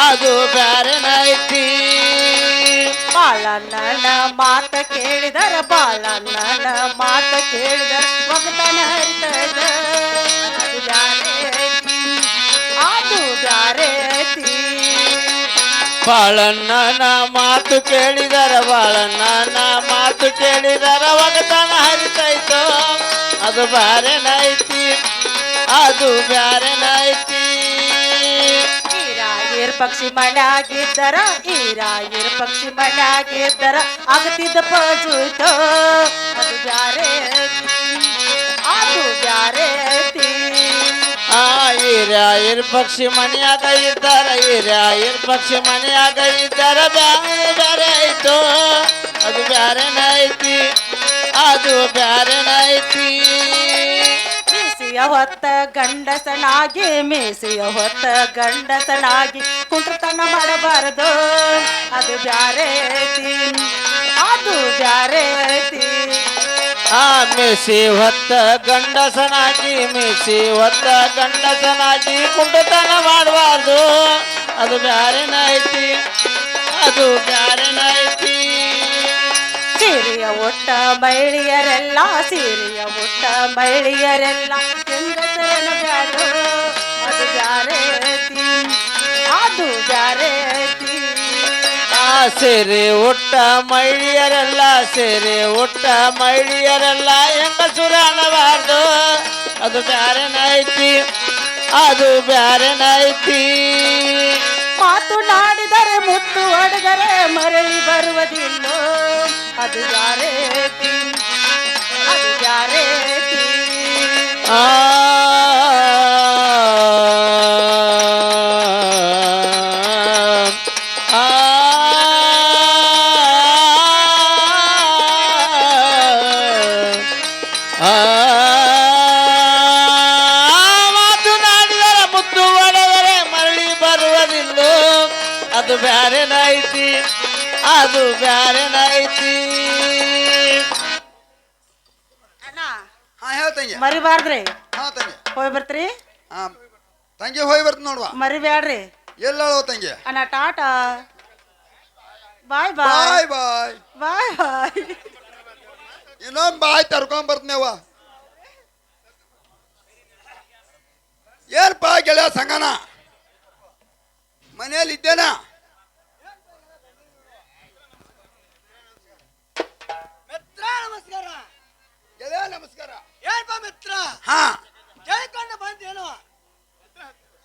ಅದು ಬ್ಯಾರೆನೈತಿ ಬಾಳಣ್ಣನ ಮಾತ ಕೇಳಿದರ ಬಾಳಣ್ಣನ ಮಾತ ಕೇಳಿದರ ಒಗತನ ಹರಿತದ. ಬಾಳಣ್ಣನ ಮಾತು ಕೇಳಿದರ ಬಾಳಣ್ಣನ ಮಾತು ಕೇಳಿದರ ಒಗತನ ಹರಿತೈತೋ. ಅದು ಬ್ಯಾರೆನೈತಿ ಅದು ಬ್ಯಾರೆ ನೈತಿ ಈರಾಗಿರ್ ಪಕ್ಷಿ ಮನ್ಯಾಗಿದ್ದರ ಈರಾಗಿರ್ ಪಕ್ಷಿ ಮನ್ಯಾಗಿದ್ದರ ಆಗತಿದ್ದ ಪಜುತ. ಅದು ಬ್ಯಾರೆ ಅದು ಬ್ಯಾರೆ ಹಿರಿಯರ್ ಪಕ್ಷಿ ಮನೆಯಾಗ ಇದ್ದಾರ, ಹಿರಿಯರ್ ಪಕ್ಷಿ ಮನೆಯಾಗ ಇದ್ದಾರ, ಬ್ಯಾರೆ ಬ್ಯಾರೆ ಆಯ್ತು ಅದು ಬ್ಯಾರೆನೈತಿ ಅದು ಬ್ಯಾರೆನೈತಿ ಮೀಸೆಯ ಹೊತ್ತ ಗಂಡಸನಾಗಿ, ಮೀಸೆಯ ಹೊತ್ತ ಗಂಡಸನಾಗಿ ಕುಂಟತನ ಮಾಡಬಾರದು, ಅದು ಬ್ಯಾರೆ ಐತಿ, ಅದು ಬ್ಯಾರೆ ಐತಿ. ಆ ಮಿಸಿ ಹೊತ್ತ ಗಂಡಸನಾಗಿ ಮಿಸಿ, ಹೊತ್ತ ಗಂಡಸನಾಗಿ ಕುಂಟತನ ಮಾಡಬಾರ್ದು. ಅದು ಬ್ಯಾರೆನೈತಿ ಅದು ಬ್ಯಾರೆನೈತಿ ಸೀರೆಯ ಒಟ್ಟ ಮಹಿಳೆಯರೆಲ್ಲ ಸೀರೆಯ ಒಟ್ಟ ಮಹಿಳೆಯರೆಲ್ಲ ಗಂಡಸನ ಅದು ಬ್ಯಾರೆ ಐತಿ ಅದು ಬ್ಯಾರೆ ಐತಿ ಸೆರೆ ಒಟ್ಟ ಮಹಿಳೆಯರೆಲ್ಲ ಸೇರಿ ಒಟ್ಟ ಮಹಿಳೆಯರೆಲ್ಲ ಎಂಬ ಸುರಾಣವಾದ ಅದು ಬ್ಯಾರೆನೈತಿ ಅದು ಬ್ಯಾರೆನೈತಿ ಮಾತುನಾಡಿದರೆ ಮುತ್ತು ಹೊಡೆದರೆ ಮರಳಿ ಬರುವುದಿಲ್ಲ? ಅದು ಯಾರೇ ಅದು ಯಾರೇ ಆ ಅದು ಬ್ಯಾರೆನೈತಿ ಅದು ಬ್ಯಾರೆನೈತಿ ಅಣ್ಣ. ಹಾ ಹೇಳ್ತಂಗೆ ಮರಿಬಾರ್ದ್ರಿ. ಹಾ ತಂಗಿ. ಹೋಗಿ ಬರ್ತೀರಿ. ಹಾ ತಂಗಿ ಹೋಗಿ ಬರ್ತ ನೋಡುವ. ಮರಿಬ್ಯಾಡ್ರಿ. ಎಲ್ಲ ತಂಗಿ? ಅಣ್ಣ ಟಾಟಾ. ಬಾಯ್ ಬಾಯ್. ಬಾಯ್ ಬಾಯ್. ಬಾಯ್ ಬಾಯ್. ಇನ್ನೊಂದ್ ಬಾಯ್ ತರ್ಕೊಂಡ್ ಏನ್ ಏನಪ್ಪ ಗೆಳೆಯ ಸಂಗನ? ಮನೇಲಿ ಇದ್ದೇನ? ನಮಸ್ಕಾರ. ಎಲೆ ನಮಸ್ಕಾರ. ಏನಪ್ಪ ಮಿತ್ರ. ಹಾ. ಕೇಳ್ಕೊಂಡು ಬಂದೇನು?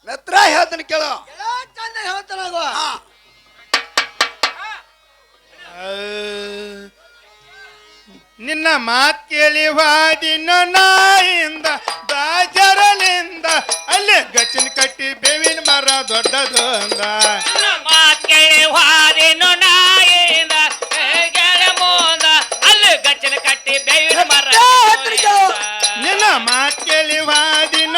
ಮಿತ್ರ ಹೇಳ್ತೀನಿ ಕೇಳು. ಎಲ್ಲ ಚಂದ ಹೇಳ್ತಾನಾಗ ಹಾ. ನಿನ್ನ ಮಾತ್ ಕೇಳಿ ವಾದಿನ ನಾಯಿಂದ ಬಾಜರಲಿಂದ ಅಲ್ಲೇ ಗಚ್ಚಿನ ಕಟ್ಟಿ ಬೇವಿನ ಮರ ದೊಡ್ಡದು ಅಂದ ಮಾತ್ ಕೇಳಿ ವಾದಿನ ನಾಯಿಂದ ನಿನ್ನ ವಾದಿನ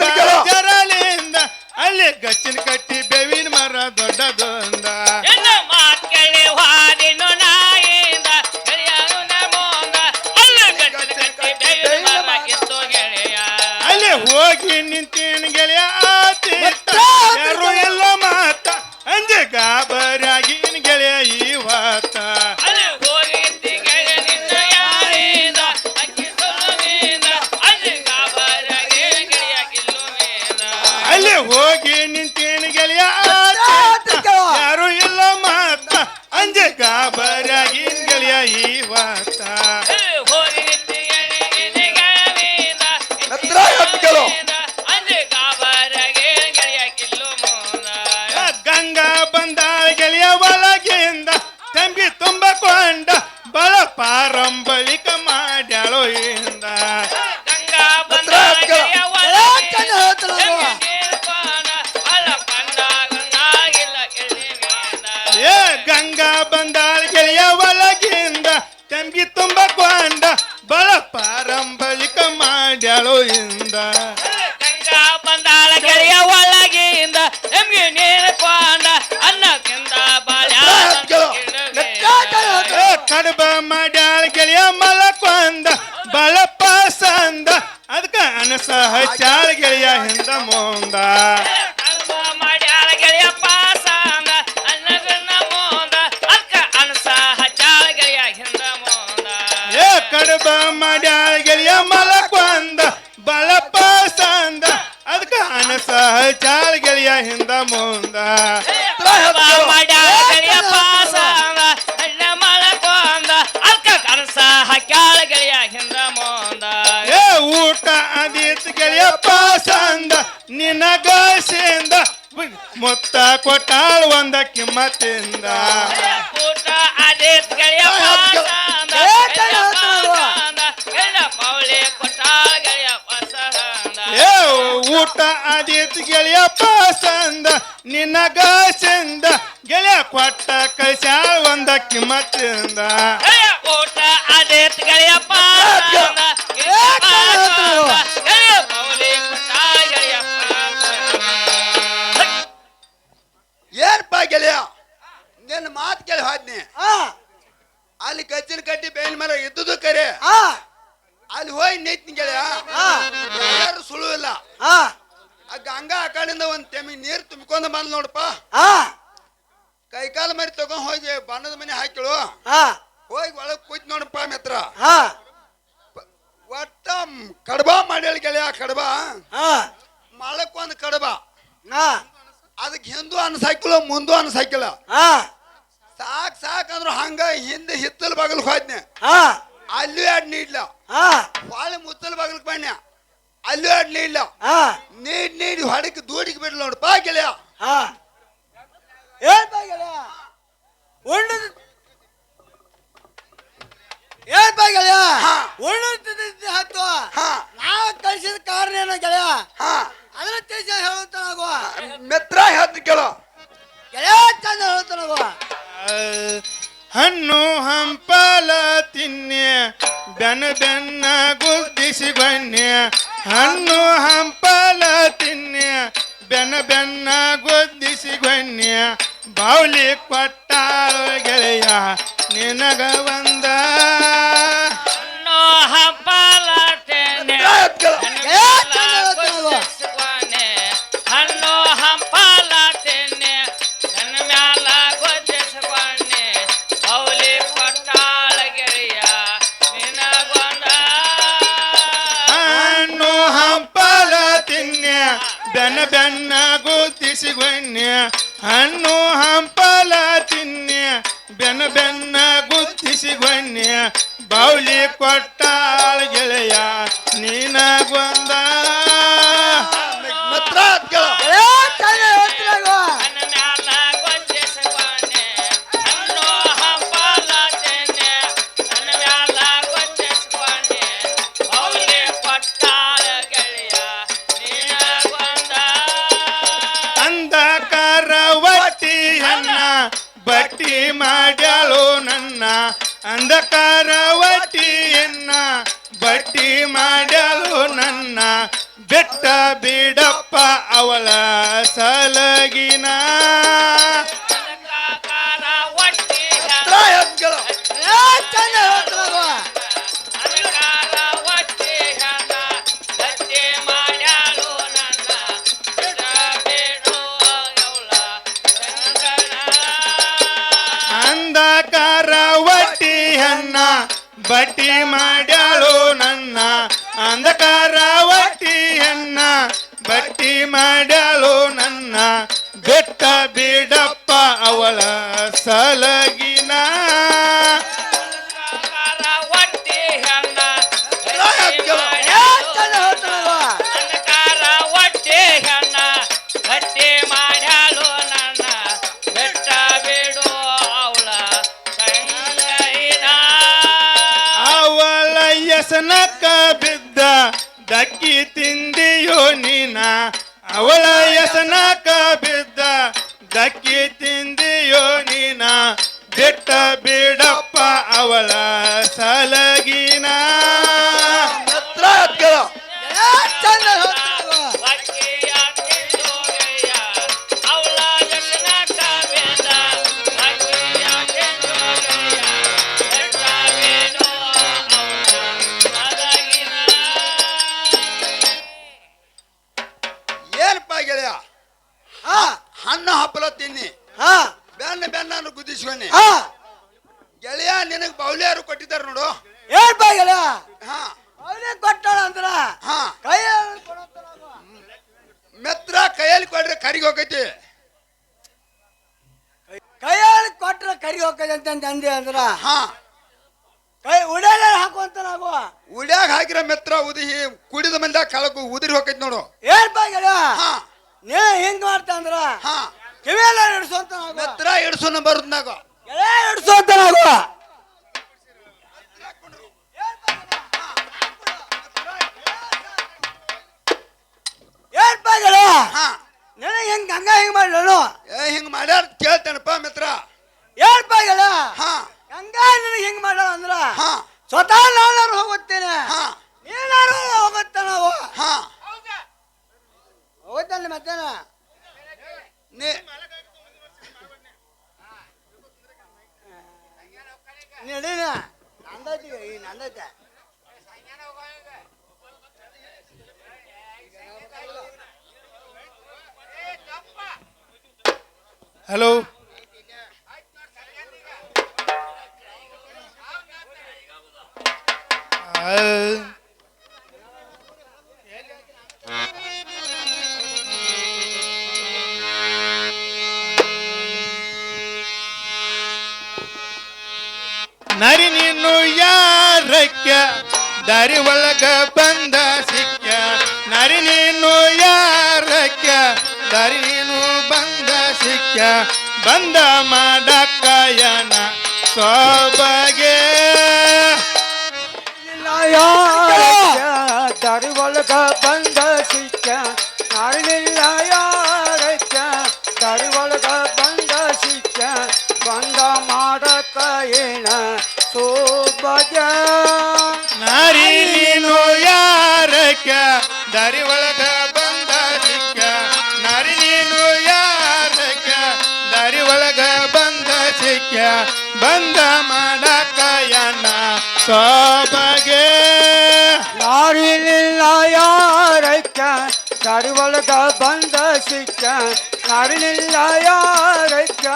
ಬಾಜರಲಿಂದ ಅಲ್ಲೇ ಗಚ್ಚಿನ ಕಟ್ಟಿ ಊಟ ಅದೀತ್ ಗೆಳೆಯಪ್ಪ ಸಂದ ನಿನಗ ಸೇಂದ. ಮೊತ್ತ ಕೊಟ್ಟಾಳ ಒಂದ ಕಿಮ್ಮತ್ತಿಂದ. ಊಟ ಅದೇತ್ ಗೆಳೆಯ ಪಾಸಾಂದ ಏ, ಕಣೋ, ಕಣೋ. ಗೆಳೆಯ ಪೌಳಿ ಕೊಟ್ಟಾಳ ಗೆಳೆಯ ಪಸಂದ ಏ ಊಟ ಗೆಳೆಯಪ್ಪ ಸಂದ ನಿನಗ ಸೇಂದ. ಗೆಳೆಯ ಕೊಟ್ಟ ಕಳ್ಸ್ಯಾಳ ಒಂದ ಕಿಮ್ಮತ್ತಿಂದ. ಊಟ ಅದೇತ್ ಗೆಳೆಯ ನಿನ್ನ ಮಾತು ಕೇಳಿ ಹೋದ್ನಿ. ಅಲ್ಲಿ ಕಚ್ಚಿನ ಕಟ್ಟಿ ಬೇವಿನ ಮರ ಇದ್ದುದು ಕರೆ. ಅಲ್ಲಿ ಹೋಗಿ ನೈತ್ನಿ ಆ. ಯಾರು ಸುಳು ಇಲ್ಲ. ಆ. ಗಂಗಾ ಆ ಕಡೆಯಿಂದ ಒಂದ್ ತೆಮಿ ನೀರು ತುಂಬಿಕೊಂಡ ಬಂದ್ ನೋಡಪ್ಪ. ಕೈಕಾಲ ಮರಿ ತಗೊಂಡ್ ಹೋಗಿ ಬಣ್ಣದ ಮನೆ ಹಾಕಿಳು. ಹೋಗಿ ಒಳಗ್ ಕೂತ್ ನೋಡಪ್ಪ ಮಿತ್ರ. ಒಟ್ಟ ಕಡಬ ಮಾಡ್ಯಾಳ ಗೆಳೆಯ ಕಡಬ? ಮಳಕ್ ಒಂದ್ ಕಡಬ. ಅದಕ್ಕೆ ಹಿಂದೂ ಅನ್ಸಾಕಿಲ್ಲ ಮುಂದೂ ಅನ್ಸಾಕಿಲ್ಲ ಸಾಕ್ ಸಾಕ್ ಅಂದ್ರು ಹಂಗ ಹಿಂದೆ ಹಿತ್ತಲ್ ಬಗಲ್ ಹೋದ್ನೆ. ಹಾ ಅಲ್ಲೂ ಎರಡು ನೀಡ್ಲ ಹಾ ಹೊಳೆ ಮುತ್ತಲ್ ಬಗಲ್ ಬನ್ಯ ಅಲ್ಲೂ ಎರಡು ನೀಡ್ಲ ಹಾ ನೀಡ್ ನೀಡಿ ಹೊಡಕ್ಕೆ ದೂಡಿಗೆ ಬಿಡ್ಲ ನೋಡಪ್ಪ ಗೆಳೆಯ. ಹಾ ಏನ್ ಬಾಗಿಲ ಉಣ್ಣು ಏನ್ ಬಾಗಿಲ ತಿಂದಿದ್ದಿ ಹತ್ತು. ಹಾ. ನಾವು ಕಳ್ಸಿದ ಕಾರಣ ಏನೋ ಗೆಳೆಯ? ಹಾ. ಅದನ್ನ ತಿಳಿಸಿ ಹೇಳುತ್ತ ನಾಗು ಮಿತ್ರ ಹೇಳ್ತೀನಿ ಕೇಳೋ. ಗೆಳೆಯ ಚಂದ ಹೇಳುತ್ತ ನಾಗು ಹಣ್ಣು ಹಂಪಲ ತಿನ್ನೆ ಬೆನ್ನ ಬೆನ್ನ ಗುದ್ದಿಸಿ ಬನ್ನೆ ಹಣ್ಣು ಹಂಪಲ ತಿನ್ನೆ ಬೆನ್ನ ಬೆನ್ನ ಗುದ್ದಿಸಿ ಬನ್ನೆ ಬಾವಲಿ ಕೊಟ್ಟಾಳ ಗೆಳೆಯ, ನಿನಗ ಒಂದ ಮಾಡ್ಯಾಳು ನನ್ನ ಬೆಟ್ಟ ಬಿಡಪ್ಪ ಅವಳ ಸಲಗಿನ. ಅವಳ ಬಿದ್ದ ದಕ್ಕಿ ತಿಂದಿಯೋ ನೀನ? ಅವಳ ಯಸನಕ ಬಿದ್ದ ದಕ್ಕಿ ತಿಂದಿಯೋ ನೀನ ಬಿಟ್ಟ ಬಿಡಪ್ಪ ಅವಳ ಸಲಗಿನ. ಕಿವಿಯೆಲ್ಲ ಹಿಡ್ಸೋಂತ ಮೆತ್ರ ಇಡ್ಸೋನ ಬರುದ್ನಾಗ ಎಳೆ ಹಿಡ್ಸೋಂತ ನಾವು ಏನ್ ಬಾಗಿಲ ಹಾ. ನಿನಗೆ ಹೆಂಗ್ ಹಂಗ ಹೆಂಗ್ ಮಾಡ್ಲನು ಏ ಹಿಂಗ್ ಮಾಡ್ಯಾರ ಕೇಳ್ತೇನಪ್ಪ ಮಿತ್ರ. ಏನ್ ಬಾಗಿಲ ಹಾ. ಹಂಗ ನಿನಗೆ ಹೆಂಗ್ ಮಾಡ ಅಂದ್ರ? ಹಾ. ಸ್ವತಃ ನಾನಾರು ಹೋಗುತ್ತೇನೆ. ಹಾ. ನೀನಾರು ಹೋಗುತ್ತ ನಾವು. ಹೋಗುತ್ತಲ್ಲ ಮತ್ತೇನ? ನೀ ನಡೀನ ನಂದೈತಿ ಈ ನಂದೈತೆ ಹಲೋ ಬಂದ ಮಡಕಯನ ಸೊಬಗೆ. ದಾರಿ ಒಳಗ ಬಂದ ಸಿಕ್ಕ ಅರಳಿಲ್ಲ ಯಾರಕ್ಕ ದಾರಿ ಒಳಗ ಬಂದ ಸಿಕ್ಕ ಬಂದ ಮಾಡಕ ಏನ ಸೋಬಜ ನಾರಿ ನೀನು ಯಾರಕ್ಕ ದಾರಿ ದಾರಿ ಒಳಗ ಬಂದ ಸಿಕ್ಕ ನಾರಿನಿಲ್ಲ ಯಾರಕ್ಕ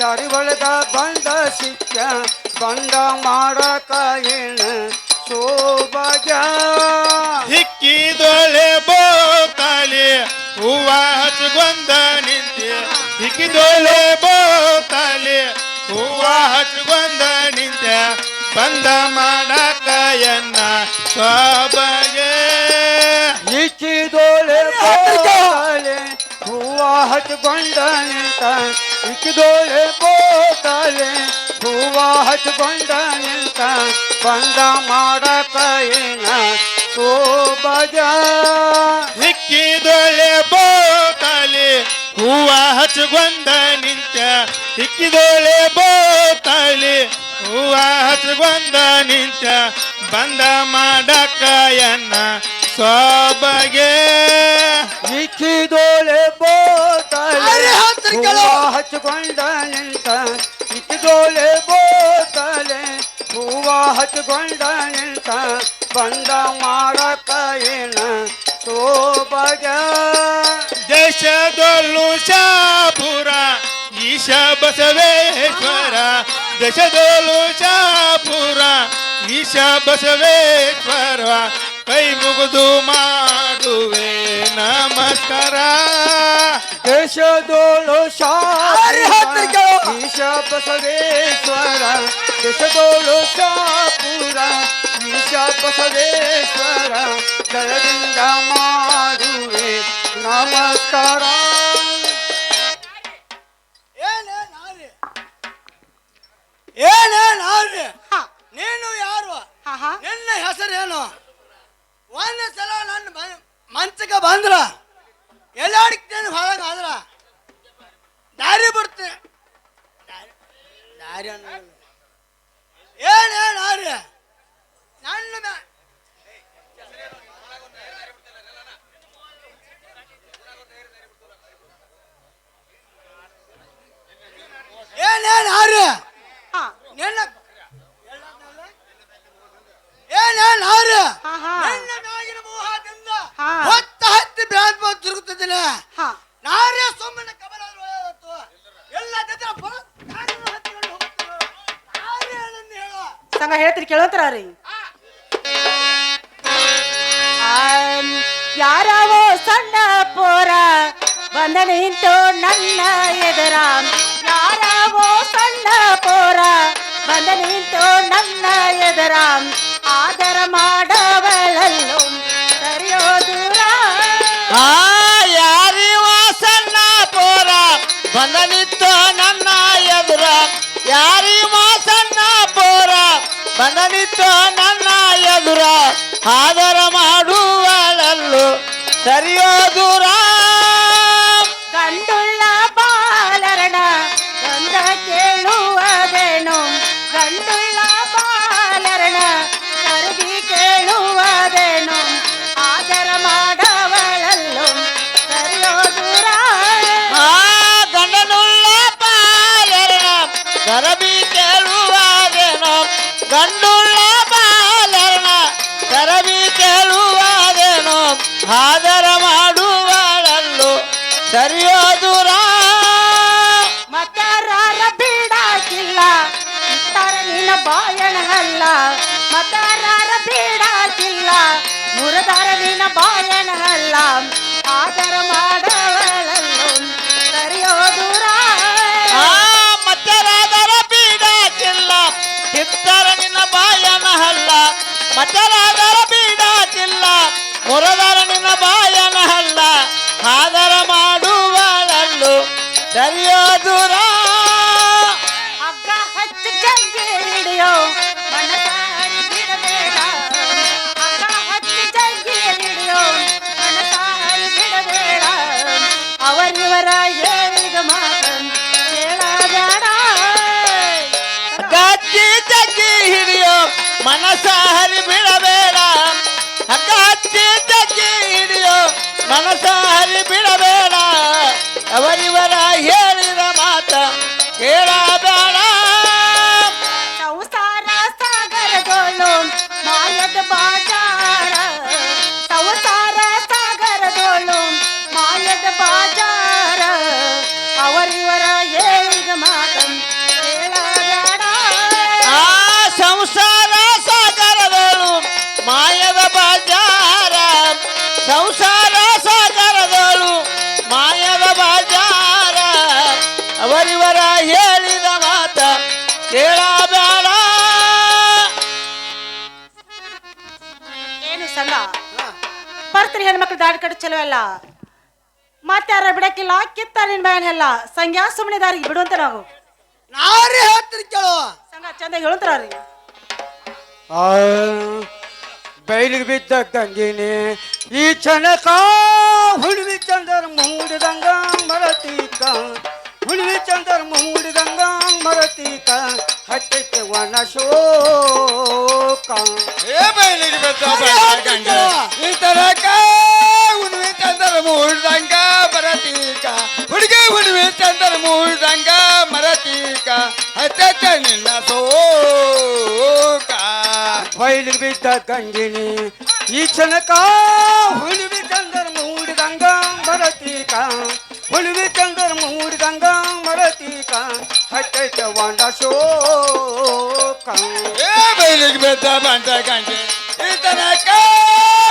ದಾರಿ ಬಂದ ಸಿಕ್ಕ, ಬಂದ ಮಾಡಕ ಏನ ಸೋಭಾಗ್ಯ? ಹಿಕ್ಕಿದೊಳೆ ಬೋತಾಲಿ, ಹೂವ ಹಚ್ಕೊಂಡ ನಿಂತೆ. ಹಿಕ್ಕಿದೊಳೆ ಬೋತಾಲಿ, ಹೂವ ಹಚ್ಕೊಂಡ ನಿಂತೆ. ಬಂದ ಮಾಡಕ ಎನ್ನ ಇಕ್ಕಿದೋಳೆ ಹಚ್ಕೊಂಡ ನಿಂತ ಇಕ್ಕಿದೋಳೆ ಬೋತಾಳೆ ಹೂವ ಹಚ್ಕೊಂಡ ನಿಂತ ಬಂದ ಮಾಡಕ ಏನ ಸೋಬಜ. ಹಿಕ್ಕಿದೊಳೆ ಬೋತಾಲಿ. ಹೂವ ಹಚ್ಕೊಂಡ ನಿಂತ? ಇಕ್ಕಿದೋಳೆ ಬೋತಾಲಿ. ಹೂವ ಹಚ್ಕೊಂಡ ನಿಂತ? ಬಂದ ಮಾಡಕಯನ್ನ ಸೊಬಗೆ ಬೋತಾಲೆ ಹೂವ ಹಚ್ಕೊಂಡ ನಿಂತ ಇಕ್ಕಿದೋಳೆ ಬೋತಲೆ. ಹೂವ ಹಚ್ಕೊಂಡ ನಿಂತ ಬಂದ ಮಾಡಕ ಏನ ಸೋಬಗ ದೇಶದೊಳ್ಳು ಶಾಪುರ ಈಶ ಬಸವೇಶ್ವರ. ದೇಶದೊಳ್ಳು ಶಾಪುರ ಈಶ ಬಸವೇಶ್ವರ. ಕೈ ಮುಗಿದು ಮಾಡುವೆ ನಮಸ್ಕಾರ. ದೇಶದೋಳು ಈಶ ಬಸವೇಶ್ವರ ದೇಶದೋಳು ಶಾಪುರ ಈಶ ಬಸವೇಶ್ವರ ದಯದಿಂದ ಮಾಡುವೆ ನಮಸ್ಕಾರ. ಏನೇನಾದ್ರೆ ಹಾ. ನೀನು ಯಾರು? ಹಾ ಹಾ. ನಿನ್ನ ಹೆಸರೇನು? ಒಂದ್ ಸಲ ನನ್ನ ಮ- ಮಂಚಕ್ಕೆ ಬಂದ್ರ ಎಲ್ಲಾಡ್ತೇನೆ ಹೊರಗ ಆದ್ರ ದಾರಿ ಬಿಡ್ತೇನೆ ದಾರಿ ದಾರಿ ಅನ್ನೋದು. ಏನೇನ್ ಆರ್ಯ ನನ್ನ ಮ್ಯಾ- ಏನೇನ್ ಆರ್ಯ ಹಾ ನಿನ್ನ ಏನೇ ನಾರು ನನ್ನ ಮ್ಯಾಗಿನ ಮೋಹ ನಿಂದ ಹೊತ್ತ ಹತ್ತಿ ಬ್ಯಾಂಕ್ ಬಂದು ತಿರುಗುತ್ತಿದ್ದೇನೆ ನಾರೇ ಸುಮ್ಮನೆ ಕಮಲ ಎಲ್ಲ ಸಂಗ ಹೇಳ್ತೀರಿ ಕೇಳೋತ್ರ ರೀ ಯಾರವೋ ಸಣ್ಣ ಪೋರ ಬಂದ ನಿಂತು ನನ್ನ ಎದುರ ಯಾರವೋ ಸಣ್ಣ ಪೋರ ಬಂದ ನಿಂತು ನನ್ನ ಎದುರ ನಿಂತು ನನ್ನ ಎದುರ ಆದರ ಮಾಡುವಳಲ್ಲು ಸರಿಯೋ ದೂರ ಮತರಾರ ಬೀಡಾಕಿಲ್ಲ. ಇತ್ತರ ನಿನ್ನ ಬಾಯಣ ಅಲ್ಲ ಮತರಾರ ಬೀಡಾಕಿಲ್ಲ. ಮುರದಾರ ನಿನ್ನ ಬಾಯಣ ಅಲ್ಲ ಆದರ ಮಾಡವಳಲ್ಲೂ ಕರೆಯೋ ದೂರ. ಆ ಮತ್ತರಾದರ ಬೀಡಾಕಿಲ್ಲ. ಕಿತ್ತರ ನಿನ್ನ ಬಾಯನ ಹಲ್ಲ ಮತರಾದರ ಬೀಡಾಕಿಲ್ಲ. ಮುರದಾರ ನಿನ್ನ ಬಾಯಣ ಹಲ್ಲ ಆದರ ಮಾಡುವಳಲ್ಲು ಸರಿಯೋ ದೂರ ಹಗ್ಗ ಹಚ್ಚಿ ಜಗ್ಗಿ ಹಿಡಿಯೋ ಮನಸಾರಿ ಬಿಡಬೇಡ ಹಗ್ಗ ಹಚ್ಚಿ ಜಗ್ಗಿ ಹಿಡಿಯೋ ಮನಸಾರಿ ಬಿಡಬೇಡ ಅವರಿವರ ಹೇಳಿದ ಮಾತನ್ ಕೇಳಬೇಡ ಹಚ್ಚಿ ತಗ್ಗಿ ಹಿಡಿಯೋ ಮನಸ ಹರಿ ಬಿಡಬೇಡ ಹಗ್ಗ ಹಚ್ಚಿ ತಗ್ಗಿ ಹಿಡಿಯೋ ಮನಸ ಹರಿ ಬಿಡಬೇಡ. ಅವರಿವರ ಹೇಳಿದ ಹೆಣ್ಮಕ್ಳು ದಾಡಿ ಕಡೆ ಚಲೋ ಅಲ್ಲ? ಮತ್ತೆ ಯಾರ ಬಿಡಕ್ಕಿಲ್ಲ? ಕಿತ್ತ ನಿನ್ ಮೇಲೆ ಎಲ್ಲ. ಸಂಗ್ಯಾ ಸುಮ್ಮನೆ ದಾರಿಗೆ ಬಿಡುವಂತ ನಾವು. ನಾರೇ ಹೇಳ್ತೀರಿ ಕೇಳೋ. ಚಂದ ಹೇಳುತ್ತಾರ್ರಿ ಬೈಲಿಗೆ ಬಿದ್ದ ಗಂಗಿನಿ ಈ ಚನಕ ಹುಡುವಿ ಚಂದರ ಮೂಡಿದಂಗ ಮರತೀಕ. ಹುಡುವಿ ಚಂದರ ಮೂಡಿದಂಗ ಮರತೀಕ. ಹತ್ತೈತೆ ವನ ಶೋಕ. ಏ ಬಯಲಿಗೆ ಬಂದ ಈ ತರಕ ಹುಣ್ಣಿಮೆ ಚಂದರ ಮೂಡ್ದಂಗ ಬರತೀಕ ಹುಡುಗಿ ಹುಣ್ಣಿಮೆ ಚಂದರ ಮೂಡ್ದಂಗ ಮರತೀಕ ಹತ್ತ ನಿನ್ನ ಸೋಕ ಬೈಲಿಗೆ ಬಿದ್ದ ಗಂಗಿನಿ ಈ ಚನಕ ಹುಡುವಿ ಚಂದರ ಮೂಡಿದಂಗ ಮರತೀಕ ಹುಡುವಿ ಚಂದರ ಮೂಡಿದಂಗ ಮರತೀಕ ಹತ್ತೈತೆ ವನ ಶೋಕ ಏ ಬಯಲಿಗೆ ಬೆತ್ತ ಬಂದ ಗಂಗೆ ಈ ತನಕ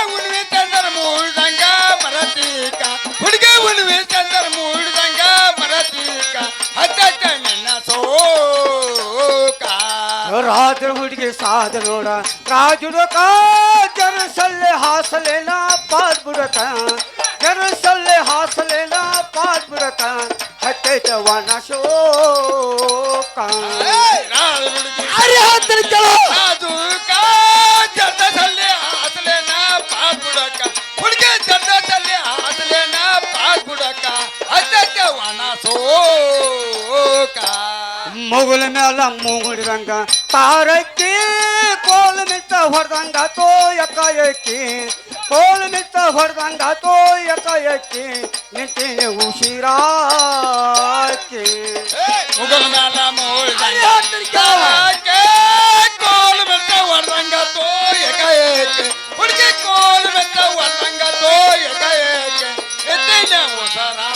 ಹುಣ್ಣಿಮೆ ಚಂದರ ಮೂಡ್ದಂಗ ಮರತೀಕ ಹುಡುಗಿ ಹುಣ್ಣಿಮೆ ಚಂದರ ಮೂಡ್ದಂಗ ಮರತೀಕ ಹತ್ತ ನಿನ್ನ ಸೋಕ ರಾತ್ರಿ ಹುಡುಗಿ ಸಾದ ನೋಡ ರಾಜುಡಕ ಜರಸಲ್ಲೆ ಹಾಸಲೇನ ಪಾದ್ ಬುಡಕ ಜರಸಲ್ಲೆ ಹಾಸಲೇನ ಪಾದ್ ಬುಡಕ ಹತ್ತೈತ ವನ ಶೋಕ ಅರೆ ಹತ್ತಿರ ಕೇಳು ಅದಕ್ಕೆ ವನ ಶೋಕ ಮುಗುಲ ಮೇಲ ಮೂಗುಡಿದಂಗ ತಾರಕ್ಕಿ ಕೋಲು ಮಿತ್ತ ಹೊಡೆದಂಗ ತೋ ಎಕ್ಕ कोल मिलता फरदांगा तो यका यके निते उशिरा के। मुगल माला मोल जाएगा के कोल मिलता फरदांगा तो यका यके। उनके कोल मिलता फरदांगा तो यका यके। निते ना उशिरा